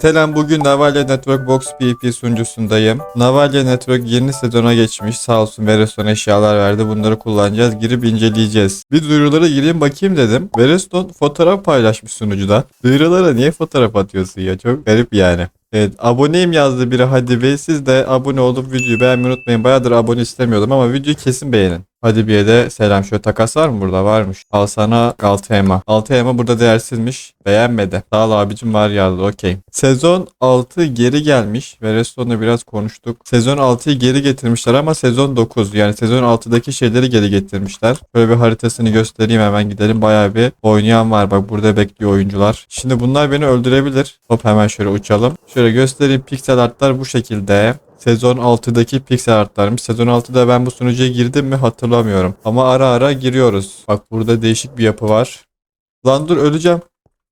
Selam bugün Navalya Network Box PvP sunucusundayım. Navalya Network yeni sezona geçmiş. Sağ olsun Vereston eşyalar verdi. Bunları kullanacağız. Girip inceleyeceğiz. Bir duyurulara gireyim bakayım dedim. Vereston fotoğraf paylaşmış sunucuda. Duyurulara niye fotoğraf atıyorsun ya? Çok garip yani. Evet aboneyim yazdı biri hadi be siz de abone olup videoyu beğenmeyi unutmayın. Bayağıdır abone istemiyordum ama videoyu kesin beğenin. Hadi bir de selam. Şöyle takas var mı burada? Varmış. Al sana 6 elma. 6 elma burada değersizmiş. Beğenmedi. Sağ ol abicim var yazdı. Okey. Sezon 6 geri gelmiş. Ve Reston'la biraz konuştuk. Sezon 6'yı geri getirmişler ama sezon 9. Yani sezon 6'daki şeyleri geri getirmişler. Böyle bir haritasını göstereyim hemen gidelim. Bayağı bir oynayan var. Bak burada bekliyor oyuncular. Şimdi bunlar beni öldürebilir. Hop hemen şöyle uçalım. Şöyle göstereyim. Piksel artlar bu şekilde. Sezon 6'daki pixel artlarmış. Sezon 6'da ben bu sunucuya girdim mi hatırlamıyorum. Ama ara ara giriyoruz. Bak burada değişik bir yapı var. Lan dur öleceğim.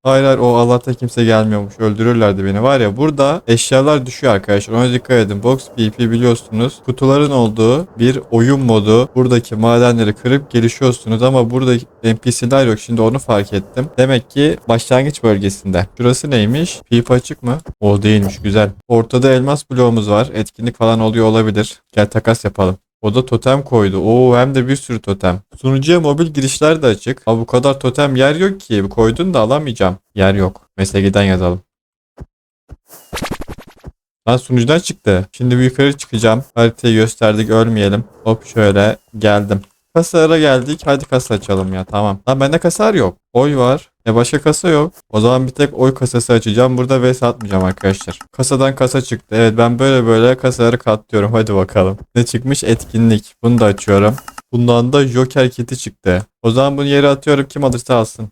Hayır hayır o Allah'ta kimse gelmiyormuş. Öldürürlerdi beni. Var ya burada eşyalar düşüyor arkadaşlar. Ona dikkat edin. Box PvP biliyorsunuz. Kutuların olduğu bir oyun modu. Buradaki madenleri kırıp gelişiyorsunuz ama burada NPC'ler yok. Şimdi onu fark ettim. Demek ki başlangıç bölgesinde. Şurası neymiş? PvP açık mı? O değilmiş. Güzel. Ortada elmas bloğumuz var. Etkinlik falan oluyor olabilir. Gel takas yapalım. O da totem koydu. Oo hem de bir sürü totem. Sunucuya mobil girişler de açık. Ama bu kadar totem yer yok ki. Koydun da alamayacağım. Yer yok. MSG'den yazalım. Lan sunucudan çıktı. Şimdi bir yukarı çıkacağım. Haritayı gösterdik ölmeyelim. Hop şöyle geldim. Kasalara geldik. Hadi kasa açalım ya tamam. Lan bende kasar yok. Oy var. E başka kasa yok. O zaman bir tek oy kasası açacağım. Burada vs atmayacağım arkadaşlar. Kasadan kasa çıktı. Evet ben böyle böyle kasaları katlıyorum. Hadi bakalım. Ne çıkmış? Etkinlik. Bunu da açıyorum. Bundan da Joker kiti çıktı. O zaman bunu yere atıyorum. Kim alırsa alsın.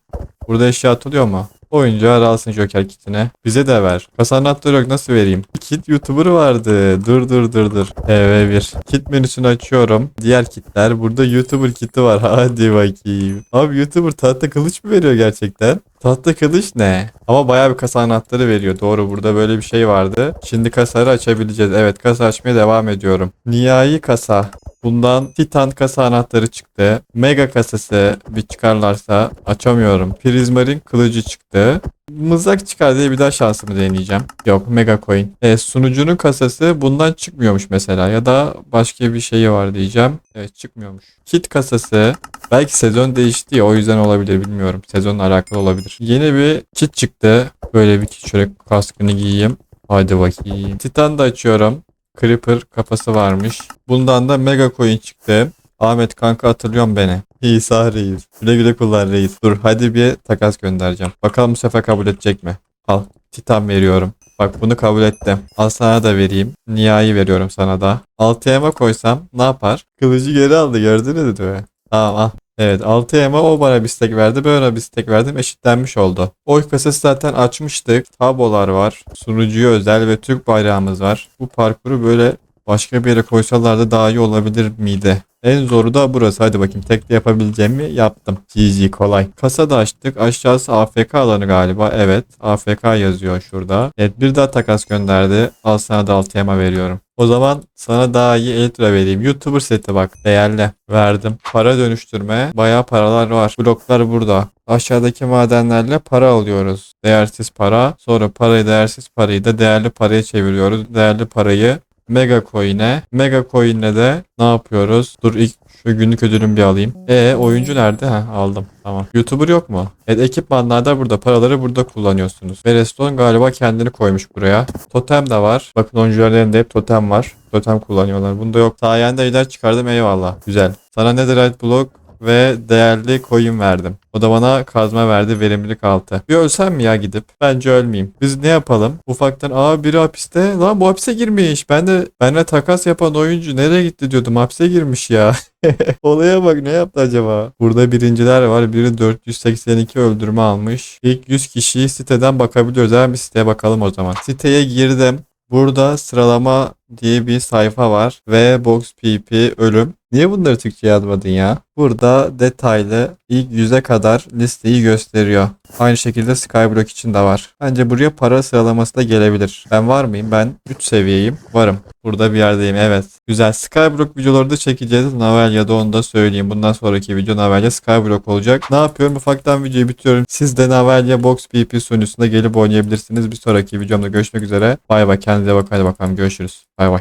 Burada eşya atılıyor mu? Oyuncu alsın Joker kitine. Bize de ver. Kasa yok nasıl vereyim? Kit YouTuber vardı. Dur dur dur dur. EV1. Kit menüsünü açıyorum. Diğer kitler. Burada YouTuber kiti var. Hadi bakayım. Abi YouTuber tahta kılıç mı veriyor gerçekten? Tahta kılıç ne? Ama bayağı bir kasa anahtarı veriyor. Doğru burada böyle bir şey vardı. Şimdi kasaları açabileceğiz. Evet kasa açmaya devam ediyorum. Nihai kasa. Bundan Titan kasa anahtarı çıktı. Mega kasası bir çıkarlarsa açamıyorum. Prizmarin kılıcı çıktı. Mızrak çıkar diye bir daha şansımı deneyeceğim. Yok Mega Coin. E, sunucunun kasası bundan çıkmıyormuş mesela. Ya da başka bir şeyi var diyeceğim. Evet çıkmıyormuş. Kit kasası. Belki sezon değişti ya o yüzden olabilir bilmiyorum. Sezonla alakalı olabilir. Yeni bir kit çıktı. Böyle bir kit şöyle kaskını giyeyim. Hadi bakayım. Titan da açıyorum. Creeper kafası varmış. Bundan da Mega Coin çıktı. Ahmet kanka hatırlıyorsun beni. İsa reis. Güle güle kullan reis. Dur hadi bir takas göndereceğim. Bakalım bu sefer kabul edecek mi? Al. Titan veriyorum. Bak bunu kabul ettim. Al sana da vereyim. Nihai veriyorum sana da. 6 yama koysam ne yapar? Kılıcı geri aldı gördünüz mü? Tamam al. Evet 6 yama o bana bir stek verdi. Ben ona bir stek verdim. Eşitlenmiş oldu. Oy kasası zaten açmıştık. Tabolar var. Sunucuya özel ve Türk bayrağımız var. Bu parkuru böyle başka bir yere koysalardı daha iyi olabilir miydi? En zoru da burası. Hadi bakayım tekli yapabileceğimi yaptım. GG kolay. Kasa açtık. Aşağısı AFK alanı galiba. Evet. AFK yazıyor şurada. Evet bir daha takas gönderdi. Al sana da 6 yama veriyorum. O zaman sana daha iyi Elytra vereyim. YouTuber seti bak. Değerli. Verdim. Para dönüştürme. Bayağı paralar var. Bloklar burada. Aşağıdaki madenlerle para alıyoruz. Değersiz para. Sonra parayı değersiz parayı da değerli paraya çeviriyoruz. Değerli parayı Mega Coin'e. Mega Coin'le de ne yapıyoruz? Dur ilk şu günlük ödülümü bir alayım. E oyuncu nerede? Ha aldım. Tamam. YouTuber yok mu? Evet ekipmanlarda burada. Paraları burada kullanıyorsunuz. Ve Reston galiba kendini koymuş buraya. Totem de var. Bakın oyuncuların elinde hep totem var. Totem kullanıyorlar. Bunda yok. Sayende ejder çıkardım eyvallah. Güzel. Sana Netherite blok ve değerli coin verdim. O da bana kazma verdi verimlilik altı. Bir ölsem mi ya gidip? Bence ölmeyeyim. Biz ne yapalım? Ufaktan aa biri hapiste. Lan bu hapse girmiş. Ben de benimle takas yapan oyuncu nereye gitti diyordum. Hapse girmiş ya. Olaya bak ne yaptı acaba? Burada birinciler var. Biri 482 öldürme almış. İlk 100 kişiyi siteden bakabiliyoruz. Hemen bir siteye bakalım o zaman. Siteye girdim. Burada sıralama diye bir sayfa var ve Box PP ölüm. Niye bunları Türkçe yazmadın ya? Burada detaylı ilk yüze kadar listeyi gösteriyor. Aynı şekilde Skyblock için de var. Bence buraya para sıralaması da gelebilir. Ben var mıyım? Ben 3 seviyeyim. Varım. Burada bir yerdeyim evet. Güzel. Skyblock videoları da çekeceğiz. Navelya'da onu da söyleyeyim. Bundan sonraki video Navelya Skyblock olacak. Ne yapıyorum? Ufaktan videoyu bitiriyorum. Siz de Navelya Box PP sunucusunda gelip oynayabilirsiniz. Bir sonraki videomda görüşmek üzere. Bay bay. Kendinize bakın. Hadi bakalım. Görüşürüz. Bay bay.